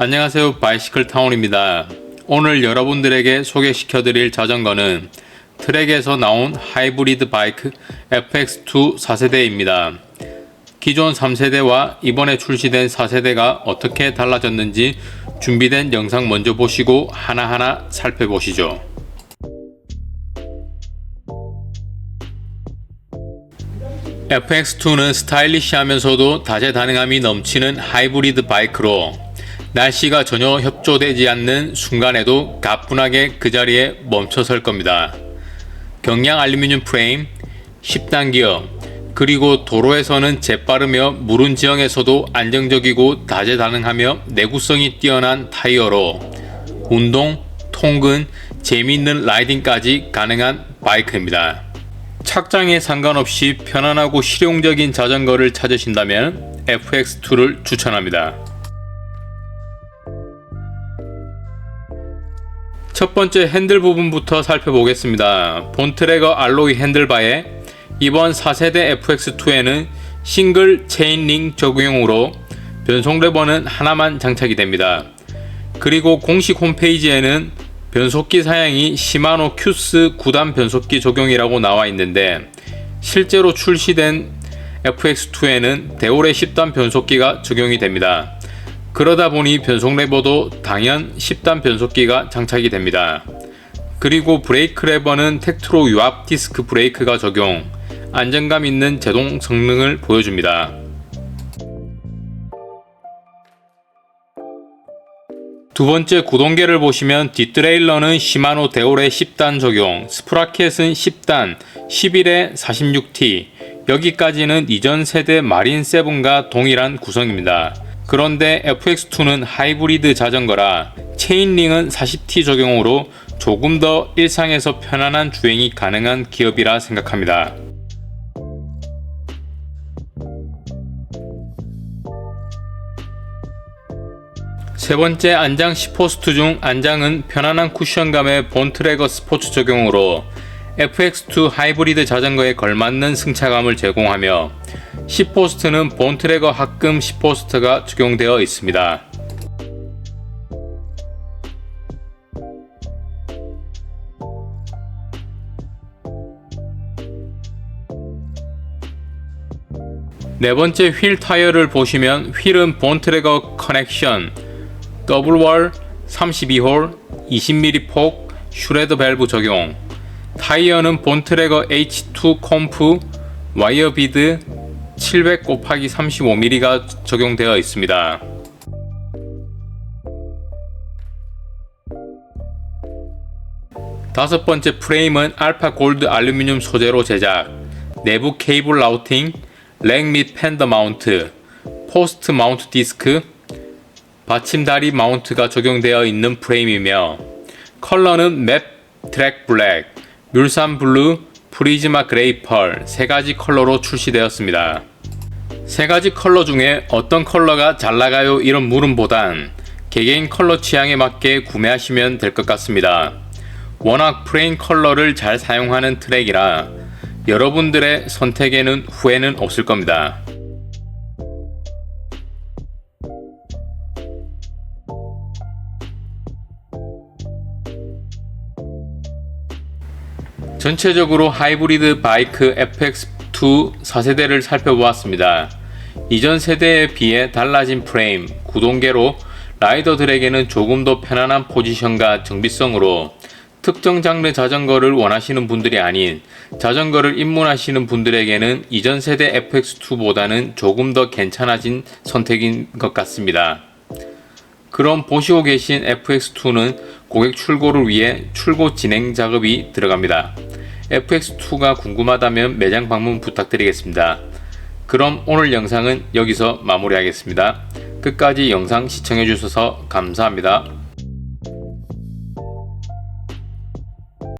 안녕하세요 바이시클 타운입니다. 오늘 여러분들에게 소개시켜 드릴 자전거는 트랙에서 나온 하이브리드 바이크 FX2 4세대입니다. 기존 3세대와 이번에 출시된 4세대가 어떻게 달라졌는지 준비된 영상 먼저 보시고 하나하나 살펴보시죠. FX2는 스타일리시하면서도 다재다능함이 넘치는 하이브리드 바이크로 날씨가 전혀 협조되지 않는 순간에도 가뿐하게 그 자리에 멈춰 설 겁니다. 경량 알루미늄 프레임, 10단 기어, 그리고 도로에서는 재빠르며 무른 지형에서도 안정적이고 다재다능하며 내구성이 뛰어난 타이어로 운동, 통근, 재미있는 라이딩까지 가능한 바이크입니다. 착장에 상관없이 편안하고 실용적인 자전거를 찾으신다면 FX2를 추천합니다. 첫 번째 핸들 부분부터 살펴보겠습니다. 본트래거 알로이 핸들바에 이번 4세대 FX2에는 싱글 체인링 적용으로 변속 레버는 하나만 장착이 됩니다. 그리고 공식 홈페이지에는 변속기 사양이 시마노 큐스 9단 변속기 적용이라고 나와 있는데 실제로 출시된 FX2에는 데올의 10단 변속기가 적용이 됩니다. 그러다 보니 변속 레버도 당연 10단 변속기가 장착이 됩니다. 그리고 브레이크 레버는 텍트로 유압 디스크 브레이크가 적용, 안정감 있는 제동 성능을 보여줍니다. 두 번째 구동계를 보시면 뒷트레일러는 시마노 데올의 10단 적용, 스프라켓은 10단, 11에 46T, 여기까지는 이전 세대 마린 7과 동일한 구성입니다. 그런데 FX2는 하이브리드 자전거라 체인링은 40T 적용으로 조금 더 일상에서 편안한 주행이 가능한 기업이라 생각합니다. 세 번째 안장 10호스트 중 안장은 편안한 쿠션감의 본트래거 스포츠 적용으로 FX2 하이브리드 자전거에 걸맞는 승차감을 제공하며 10호스트는 본 트래거 합금 10호스트가 적용되어 있습니다. 네 번째 휠 타이어를 보시면 휠은 본 트래거 커넥션 더블월 32홀 20mm 폭 슈레드 밸브 적용 타이어는 본 트래거 H2 컴프 와이어 비드 700 곱하기 35mm가 적용되어 있습니다. 다섯 번째 프레임은 알파 골드 알루미늄 소재로 제작, 내부 케이블 라우팅, 렉 및 팬더 마운트, 포스트 마운트 디스크, 받침다리 마운트가 적용되어 있는 프레임이며 컬러는 맵 트랙 블랙, 뮬산 블루, 프리즈마 그레이 펄 세 가지 컬러로 출시되었습니다. 세 가지 컬러 중에 어떤 컬러가 잘 나가요 이런 물음보단 개개인 컬러 취향에 맞게 구매하시면 될 것 같습니다. 워낙 프레임 컬러를 잘 사용하는 트랙이라 여러분들의 선택에는 후회는 없을 겁니다. 전체적으로 하이브리드 바이크 FX2 4세대를 살펴보았습니다. 이전 세대에 비해 달라진 프레임, 구동계로 라이더들에게는 조금 더 편안한 포지션과 정비성으로 특정 장르 자전거를 원하시는 분들이 아닌 자전거를 입문하시는 분들에게는 이전 세대 FX2보다는 조금 더 괜찮아진 선택인 것 같습니다. 그럼 보시고 계신 FX2는 고객 출고를 위해 출고 진행 작업이 들어갑니다. FX2가 궁금하다면 매장 방문 부탁드리겠습니다. 그럼 오늘 영상은 여기서 마무리하겠습니다. 끝까지 영상 시청해주셔서 감사합니다.